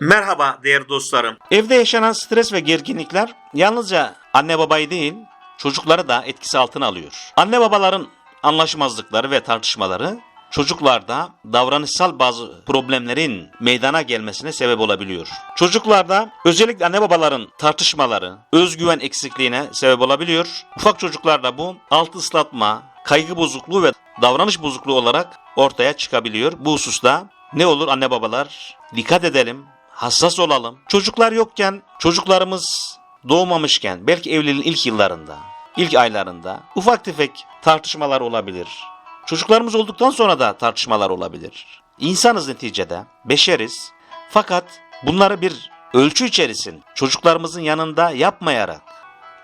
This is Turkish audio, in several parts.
Merhaba değerli dostlarım. Evde yaşanan stres ve gerginlikler yalnızca anne babayı değil, çocukları da etkisi altına alıyor. Anne babaların anlaşmazlıkları ve tartışmaları çocuklarda davranışsal bazı problemlerin meydana gelmesine sebep olabiliyor. Çocuklarda özellikle anne babaların tartışmaları özgüven eksikliğine sebep olabiliyor. Ufak çocuklarda bu alt ıslatma, kaygı bozukluğu ve davranış bozukluğu olarak ortaya çıkabiliyor. Bu hususta ne olur anne babalar dikkat edelim, hassas olalım. Çocuklar yokken, çocuklarımız doğmamışken, belki evliliğin ilk yıllarında, ilk aylarında ufak tefek tartışmalar olabilir. Çocuklarımız olduktan sonra da tartışmalar olabilir. İnsanız neticede, beşeriz. Fakat bunları bir ölçü içerisin çocuklarımızın yanında yapmayarak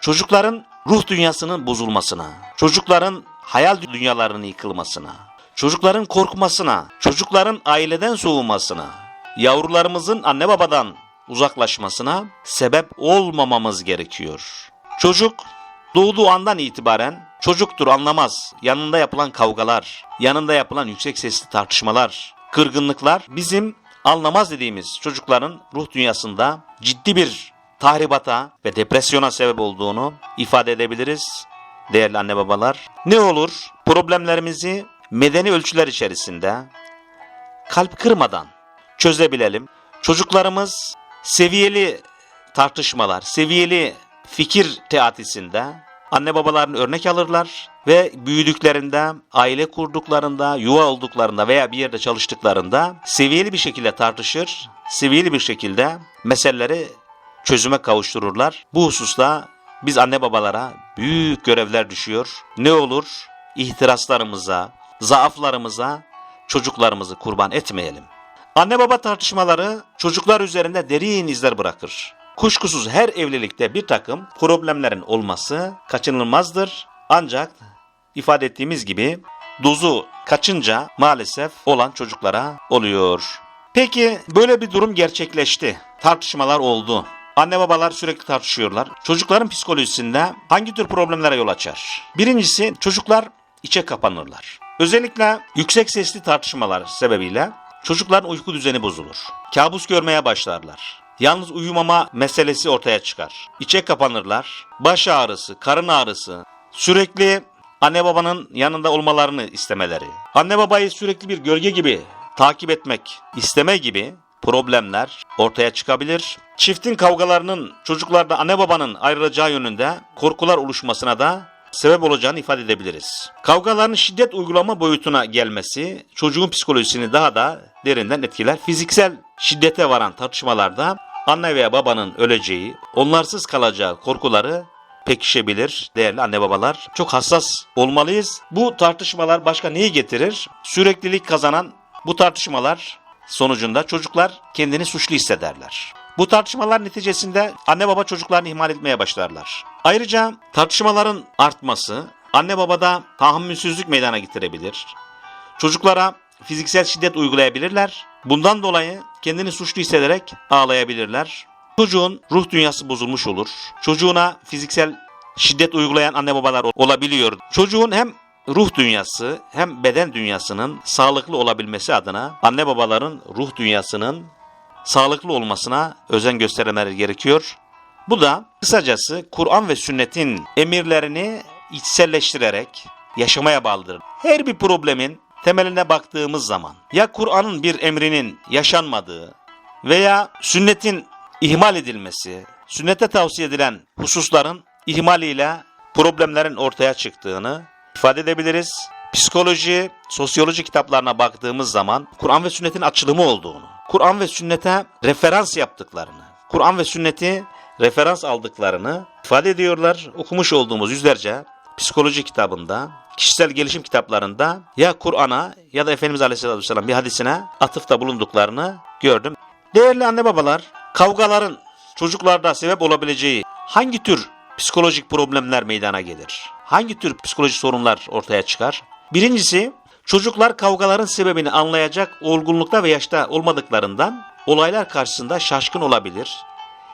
çocukların ruh dünyasının bozulmasına, çocukların hayal dünyalarının yıkılmasına, çocukların korkmasına, çocukların aileden soğumasına, yavrularımızın anne babadan uzaklaşmasına sebep olmamamız gerekiyor. Çocuk doğduğu andan itibaren çocuktur anlamaz. Yanında yapılan kavgalar, yanında yapılan yüksek sesli tartışmalar, kırgınlıklar bizim anlamaz dediğimiz çocukların ruh dünyasında ciddi bir tahribata ve depresyona sebep olduğunu ifade edebiliriz değerli anne babalar. Ne olur problemlerimizi medeni ölçüler içerisinde kalp kırmadan çözebilelim. Çocuklarımız seviyeli tartışmalar, seviyeli fikir teatisinde anne babaların örnek alırlar ve büyüdüklerinde, aile kurduklarında, yuva olduklarında veya bir yerde çalıştıklarında seviyeli bir şekilde tartışır, seviyeli bir şekilde meseleleri çözüme kavuştururlar. Bu hususta biz anne babalara büyük görevler düşüyor. Ne olur ihtiraslarımıza, zaaflarımıza çocuklarımızı kurban etmeyelim. Anne baba tartışmaları çocuklar üzerinde derin izler bırakır. Kuşkusuz her evlilikte bir takım problemlerin olması kaçınılmazdır. Ancak ifade ettiğimiz gibi dozu kaçınca maalesef olan çocuklara oluyor. Peki böyle bir durum gerçekleşti. Tartışmalar oldu. Anne babalar sürekli tartışıyorlar. Çocukların psikolojisinde hangi tür problemlere yol açar? Birincisi çocuklar içe kapanırlar. Özellikle yüksek sesli tartışmalar sebebiyle çocukların uyku düzeni bozulur. Kabus görmeye başlarlar. Yalnız uyumama meselesi ortaya çıkar. İçe kapanırlar. Baş ağrısı, karın ağrısı, sürekli anne babanın yanında olmalarını istemeleri, anne babayı sürekli bir gölge gibi takip etmek isteme gibi problemler ortaya çıkabilir. Çiftin kavgalarının çocuklarda anne babanın ayrılacağı yönünde korkular oluşmasına da sebep olacağını ifade edebiliriz. Kavgaların şiddet uygulama boyutuna gelmesi çocuğun psikolojisini daha da derinden etkiler. Fiziksel şiddete varan tartışmalarda anne veya babanın öleceği, onlarsız kalacağı korkuları pekişebilir değerli anne babalar. Çok hassas olmalıyız. Bu tartışmalar başka neyi getirir? Süreklilik kazanan bu tartışmalar sonucunda çocuklar kendini suçlu hissederler. Bu tartışmalar neticesinde anne baba çocuklarını ihmal etmeye başlarlar. Ayrıca tartışmaların artması anne babada tahammülsüzlük meydana getirebilir. Çocuklara fiziksel şiddet uygulayabilirler. Bundan dolayı kendini suçlu hissederek ağlayabilirler. Çocuğun ruh dünyası bozulmuş olur. Çocuğuna fiziksel şiddet uygulayan anne babalar olabiliyor. Çocuğun hem ruh dünyası hem beden dünyasının sağlıklı olabilmesi adına anne babaların ruh dünyasının sağlıklı olmasına özen göstermeleri gerekiyor. Bu da kısacası Kur'an ve sünnetin emirlerini içselleştirerek yaşamaya bağlıdır. Her bir problemin temeline baktığımız zaman ya Kur'an'ın bir emrinin yaşanmadığı veya sünnetin ihmal edilmesi, sünnete tavsiye edilen hususların ihmaliyle problemlerin ortaya çıktığını ifade edebiliriz. Psikoloji, sosyoloji kitaplarına baktığımız zaman Kur'an ve sünnetin açılımı olduğunu, Kur'an ve sünnete referans yaptıklarını, Kur'an ve sünneti referans aldıklarını ifade ediyorlar. Okumuş olduğumuz yüzlerce psikoloji kitabında, kişisel gelişim kitaplarında ya Kur'an'a ya da Efendimiz Aleyhisselatü Vesselam bir hadisine atıfta bulunduklarını gördüm. Değerli anne babalar, kavgaların çocuklarda sebep olabileceği hangi tür psikolojik problemler meydana gelir? Hangi tür psikolojik sorunlar ortaya çıkar? Birincisi, çocuklar kavgaların sebebini anlayacak olgunlukta ve yaşta olmadıklarından olaylar karşısında şaşkın olabilir.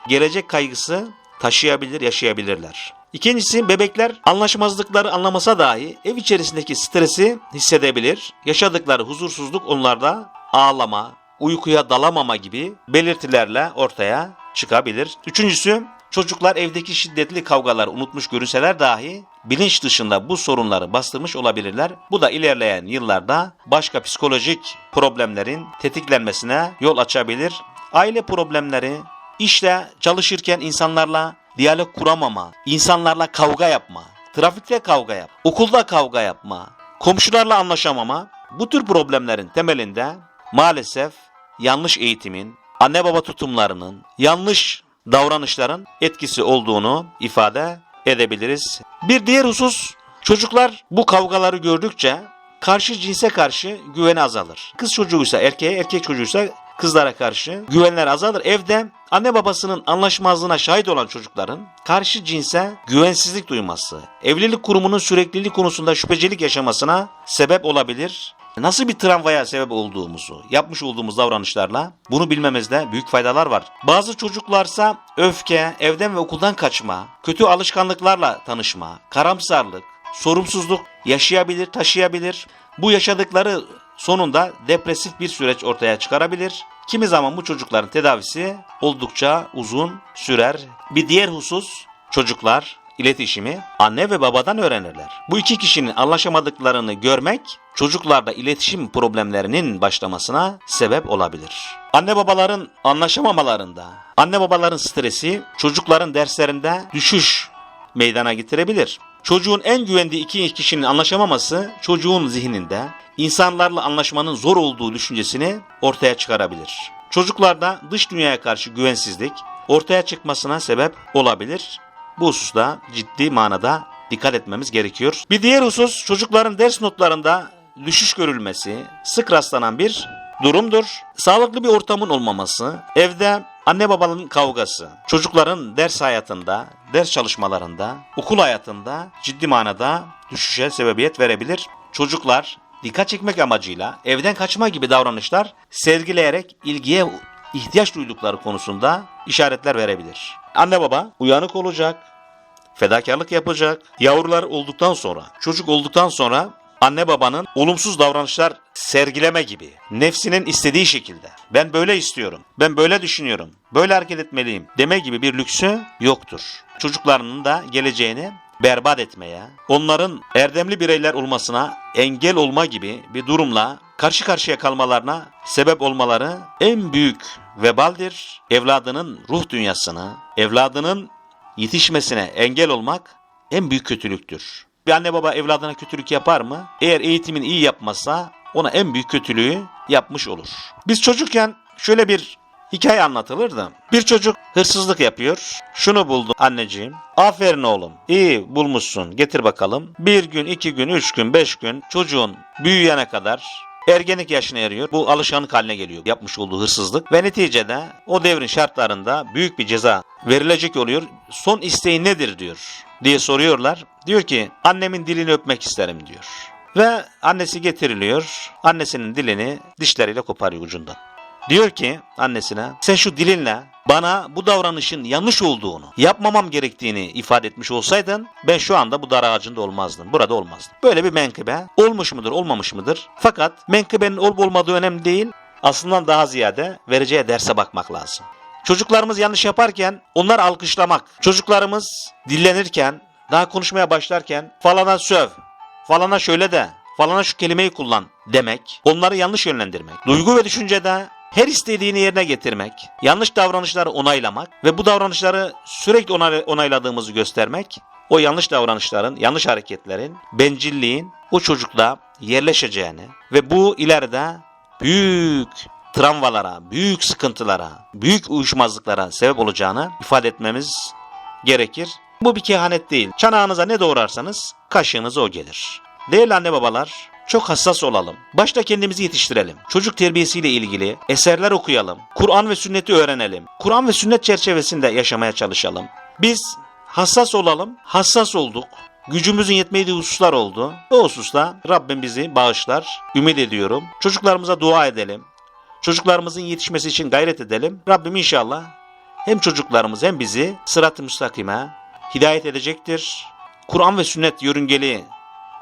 Gelecek kaygısı taşıyabilir, yaşayabilirler. İkincisi bebekler anlaşmazlıkları anlamasa dahi ev içerisindeki stresi hissedebilir. Yaşadıkları huzursuzluk onlarda ağlama, uykuya dalamama gibi belirtilerle ortaya çıkabilir. Üçüncüsü çocuklar evdeki şiddetli kavgaları unutmuş görünseler dahi bilinç dışında bu sorunları bastırmış olabilirler. Bu da ilerleyen yıllarda başka psikolojik problemlerin tetiklenmesine yol açabilir. Aile problemleri, işte çalışırken insanlarla diyalog kuramama, insanlarla kavga yapma, trafikte kavga yap, okulda kavga yapma, komşularla anlaşamama bu tür problemlerin temelinde maalesef yanlış eğitimin, anne baba tutumlarının, yanlış davranışların etkisi olduğunu ifade edebiliriz. Bir diğer husus çocuklar bu kavgaları gördükçe karşı cinse karşı güveni azalır. Kız çocuğuysa erkeğe, erkek çocuğuysa kızlara karşı güvenler azalır. Evde anne babasının anlaşmazlığına şahit olan çocukların karşı cinse güvensizlik duyması, evlilik kurumunun sürekliliği konusunda şüphecilik yaşamasına sebep olabilir. Nasıl bir travmaya sebep olduğumuzu, yapmış olduğumuz davranışlarla bunu bilmemizde büyük faydalar var. Bazı çocuklarsa öfke, evden ve okuldan kaçma, kötü alışkanlıklarla tanışma, karamsarlık, sorumsuzluk yaşayabilir, taşıyabilir. Bu yaşadıkları sonunda depresif bir süreç ortaya çıkarabilir. Kimi zaman bu çocukların tedavisi oldukça uzun sürer. Bir diğer husus çocuklar iletişimi anne ve babadan öğrenirler. Bu iki kişinin anlaşamadıklarını görmek çocuklarda iletişim problemlerinin başlamasına sebep olabilir. Anne babaların anlaşamamalarında, anne babaların stresi çocukların derslerinde düşüş meydana getirebilir. Çocuğun en güvendiği iki kişinin anlaşamaması çocuğun zihninde insanlarla anlaşmanın zor olduğu düşüncesini ortaya çıkarabilir. Çocuklarda dış dünyaya karşı güvensizlik ortaya çıkmasına sebep olabilir. Bu hususta ciddi manada dikkat etmemiz gerekiyor. Bir diğer husus çocukların ders notlarında düşüş görülmesi sık rastlanan bir durumdur. Sağlıklı bir ortamın olmaması, evde anne babanın kavgası, çocukların ders hayatında, ders çalışmalarında, okul hayatında ciddi manada düşüşe sebebiyet verebilir. Çocuklar dikkat çekmek amacıyla evden kaçma gibi davranışlar sergileyerek ilgiye ihtiyaç duydukları konusunda işaretler verebilir. Anne baba uyanık olacak, fedakarlık yapacak. Yavrular olduktan sonra, çocuk olduktan sonra anne babanın olumsuz davranışlar sergileme gibi, nefsinin istediği şekilde, ben böyle istiyorum, ben böyle düşünüyorum, böyle hareket etmeliyim deme gibi bir lüksü yoktur. Çocuklarının da geleceğini berbat etmeye, onların erdemli bireyler olmasına engel olma gibi bir durumla karşı karşıya kalmalarına sebep olmaları en büyük vebaldir. Evladının ruh dünyasını, evladının yetişmesine engel olmak en büyük kötülüktür. Bir anne baba evladına kötülük yapar mı? Eğer eğitimini iyi yapmazsa ona en büyük kötülüğü yapmış olur. Biz çocukken şöyle bir hikaye anlatılırdı. Bir çocuk hırsızlık yapıyor. Şunu buldu anneciğim. Aferin oğlum. İyi bulmuşsun. Getir bakalım. Bir gün, iki gün, üç gün, beş gün çocuğun büyüyene kadar ergenlik yaşına eriyor. Bu alışkanlık haline geliyor yapmış olduğu hırsızlık. Ve neticede o devrin şartlarında büyük bir ceza verilecek oluyor. Son isteğin nedir diyor diye soruyorlar. Diyor ki annemin dilini öpmek isterim diyor. Ve annesi getiriliyor. Annesinin dilini dişleriyle koparıyor ucundan. Diyor ki annesine sen şu dilinle bana bu davranışın yanlış olduğunu, yapmamam gerektiğini ifade etmiş olsaydın ben şu anda bu dar ağacında olmazdım. Burada olmazdım. Böyle bir menkıbe olmuş mudur olmamış mıdır? Fakat menkıbenin olup olmadığı önemli değil. Aslında daha ziyade vereceği derse bakmak lazım. Çocuklarımız yanlış yaparken onları alkışlamak. Çocuklarımız dillenirken, daha konuşmaya başlarken falana söv, falana şöyle de, falana şu kelimeyi kullan demek. Onları yanlış yönlendirmek. Duygu ve düşüncede her istediğini yerine getirmek, yanlış davranışları onaylamak ve bu davranışları sürekli onay- onayladığımızı göstermek, o yanlış davranışların, yanlış hareketlerin, bencilliğin o çocukta yerleşeceğini ve bu ileride büyük travmalara, büyük sıkıntılara, büyük uyuşmazlıklara sebep olacağını ifade etmemiz gerekir. Bu bir kehanet değil. Çanağınıza ne doğrarsanız kaşığınıza o gelir. Değerli anne babalar, çok hassas olalım. Başta kendimizi yetiştirelim. Çocuk terbiyesiyle ilgili eserler okuyalım. Kur'an ve sünneti öğrenelim. Kur'an ve sünnet çerçevesinde yaşamaya çalışalım. Biz hassas olalım. Hassas olduk. Gücümüzün yetmediği hususlar oldu. Bu hususta Rabbim bizi bağışlar. Ümit ediyorum. Çocuklarımıza dua edelim. Çocuklarımızın yetişmesi için gayret edelim. Rabbim inşallah hem çocuklarımız hem bizi sırat-ı müstakime hidayet edecektir. Kur'an ve sünnet yörüngeli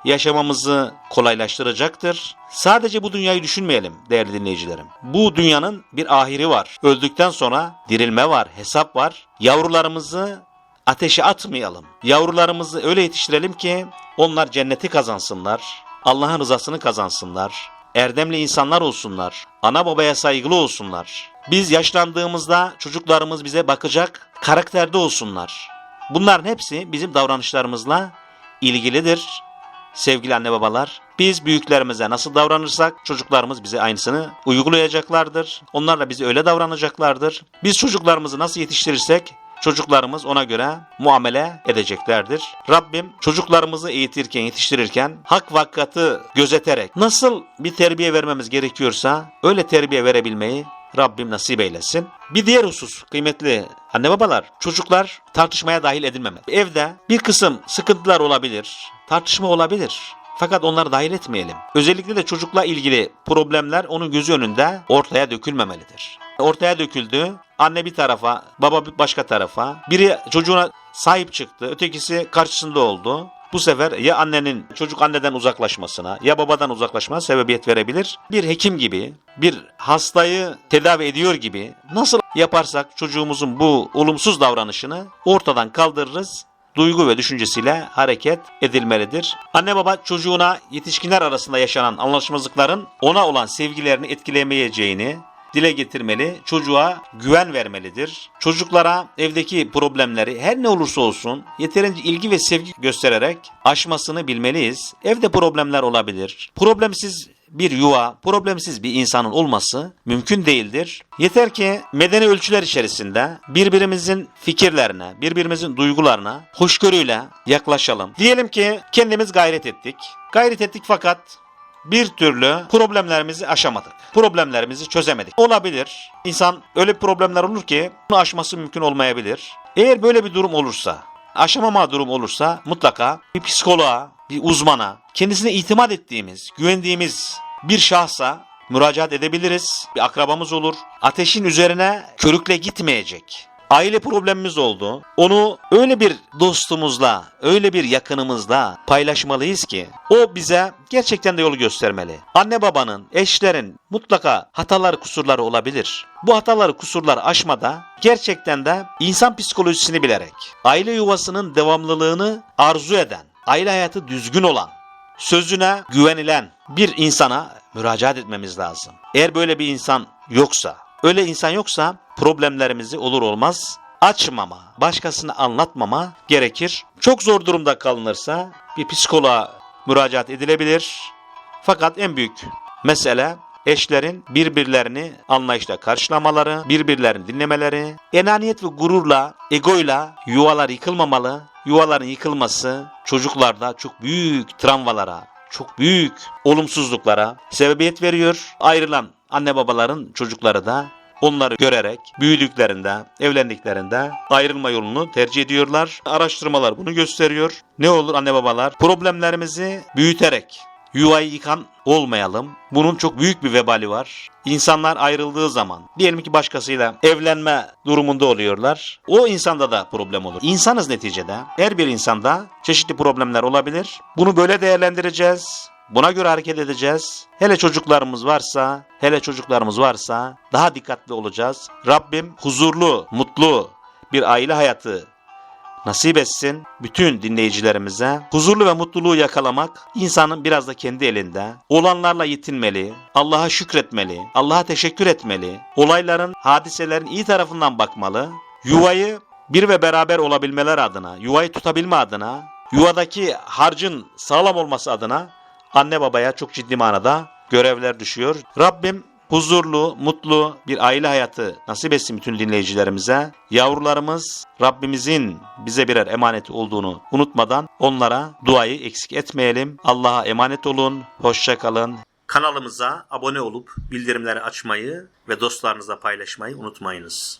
yaşamamızı kolaylaştıracaktır. Sadece bu dünyayı düşünmeyelim değerli dinleyicilerim. Bu dünyanın bir ahiri var. Öldükten sonra dirilme var, hesap var. Yavrularımızı ateşe atmayalım. Yavrularımızı öyle yetiştirelim ki onlar cenneti kazansınlar. Allah'ın rızasını kazansınlar. Erdemli insanlar olsunlar. Ana babaya saygılı olsunlar. Biz yaşlandığımızda çocuklarımız bize bakacak karakterde olsunlar. Bunların hepsi bizim davranışlarımızla ilgilidir. Sevgili anne babalar, biz büyüklerimize nasıl davranırsak çocuklarımız bize aynısını uygulayacaklardır. Onlar da bize öyle davranacaklardır. Biz çocuklarımızı nasıl yetiştirirsek çocuklarımız ona göre muamele edeceklerdir. Rabbim çocuklarımızı eğitirken, yetiştirirken hak vakatı gözeterek nasıl bir terbiye vermemiz gerekiyorsa öyle terbiye verebilmeyi Rabbim nasip eylesin. Bir diğer husus kıymetli anne babalar çocuklar tartışmaya dahil edilmemeli. Evde bir kısım sıkıntılar olabilir, tartışma olabilir. Fakat onları dahil etmeyelim. Özellikle de çocukla ilgili problemler onun gözü önünde ortaya dökülmemelidir. Ortaya döküldü. Anne bir tarafa, baba bir başka tarafa. Biri çocuğuna sahip çıktı, ötekisi karşısında oldu. Bu sefer ya annenin çocuk anneden uzaklaşmasına ya babadan uzaklaşmasına sebebiyet verebilir. Bir hekim gibi, bir hastayı tedavi ediyor gibi nasıl yaparsak çocuğumuzun bu olumsuz davranışını ortadan kaldırırız duygu ve düşüncesiyle hareket edilmelidir. Anne baba çocuğuna yetişkinler arasında yaşanan anlaşmazlıkların ona olan sevgilerini etkilemeyeceğini dile getirmeli, çocuğa güven vermelidir. Çocuklara evdeki problemleri her ne olursa olsun yeterince ilgi ve sevgi göstererek aşmasını bilmeliyiz. Evde problemler olabilir. Problemsiz bir yuva, problemsiz bir insanın olması mümkün değildir. Yeter ki medeni ölçüler içerisinde birbirimizin fikirlerine, birbirimizin duygularına hoşgörüyle yaklaşalım. Diyelim ki kendimiz gayret ettik. Gayret ettik fakat bir türlü problemlerimizi aşamadık. Problemlerimizi çözemedik. Olabilir. İnsan öyle problemler olur ki bunu aşması mümkün olmayabilir. Eğer böyle bir durum olursa, aşamama durum olursa mutlaka bir psikoloğa, bir uzmana, kendisine itimat ettiğimiz, güvendiğimiz bir şahsa müracaat edebiliriz. Bir akrabamız olur. Ateşin üzerine körükle gitmeyecek. Aile problemimiz oldu. Onu öyle bir dostumuzla, öyle bir yakınımızla paylaşmalıyız ki o bize gerçekten de yolu göstermeli. Anne babanın, eşlerin mutlaka hataları, kusurları olabilir. Bu hataları, kusurları aşmada gerçekten de insan psikolojisini bilerek, aile yuvasının devamlılığını arzu eden, aile hayatı düzgün olan, sözüne güvenilen bir insana müracaat etmemiz lazım. Eğer böyle bir insan yoksa, öyle insan yoksa problemlerimizi olur olmaz açmama, başkasına anlatmama gerekir. Çok zor durumda kalınırsa bir psikoloğa müracaat edilebilir. Fakat en büyük mesele eşlerin birbirlerini anlayışla karşılamaları, birbirlerini dinlemeleri, enaniyet ve gururla, egoyla yuvalar yıkılmamalı. Yuvaların yıkılması çocuklarda çok büyük travmalara, çok büyük olumsuzluklara sebebiyet veriyor. Ayrılan anne babaların çocukları da onları görerek büyüdüklerinde, evlendiklerinde ayrılma yolunu tercih ediyorlar. Araştırmalar bunu gösteriyor. Ne olur anne babalar problemlerimizi büyüterek yuvayı yıkan olmayalım. Bunun çok büyük bir vebali var. İnsanlar ayrıldığı zaman diyelim ki başkasıyla evlenme durumunda oluyorlar. O insanda da problem olur. İnsanız neticede. Her bir insanda çeşitli problemler olabilir. Bunu böyle değerlendireceğiz. Buna göre hareket edeceğiz. Hele çocuklarımız varsa, hele çocuklarımız varsa daha dikkatli olacağız. Rabbim huzurlu, mutlu bir aile hayatı nasip etsin bütün dinleyicilerimize. Huzurlu ve mutluluğu yakalamak insanın biraz da kendi elinde. Olanlarla yetinmeli, Allah'a şükretmeli, Allah'a teşekkür etmeli. Olayların, hadiselerin iyi tarafından bakmalı. Yuvayı bir ve beraber olabilmeler adına, yuvayı tutabilme adına, yuvadaki harcın sağlam olması adına anne babaya çok ciddi manada görevler düşüyor. Rabbim huzurlu, mutlu bir aile hayatı nasip etsin bütün dinleyicilerimize. Yavrularımız Rabbimizin bize birer emaneti olduğunu unutmadan onlara duayı eksik etmeyelim. Allah'a emanet olun. Hoşça kalın. Kanalımıza abone olup bildirimleri açmayı ve dostlarınızla paylaşmayı unutmayınız.